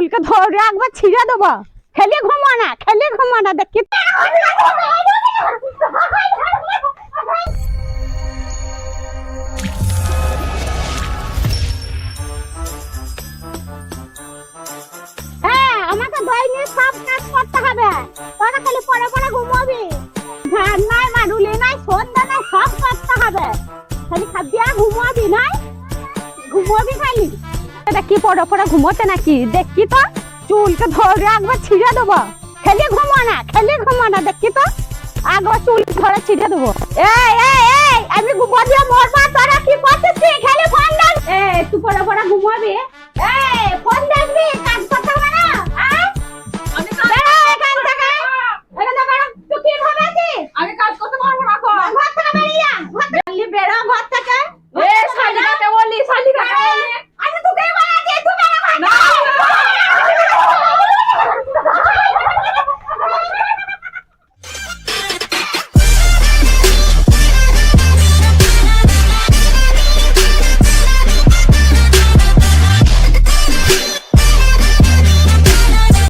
চুলকে ধরে একবার ছিঁড়ে দেবো। খেলে ঘুমা না, খেলে ঘুমা না, দেখি। হ্যাঁ সব করতে হবে। খালি পরে পরে সব করতে হবে। খালি আর ঘুমাবি খালি। এটা কি পড়া পড়া, ঘুমোতে নাকি? দেখি তো। চুলকে ধরে একবার ছিঁড়ে দেবো। খেলে ঘুমো না, খেলে ঘুমো না, দেখি তো। একবার চুল ধরে ছিঁড়ে দেবো। এই এই এই, আমি ঘুমো দিয়ে মরবা, তোরা কি করতেছিস? খেলে এ এই তুই পড়া পড়া, ঘুমাবি?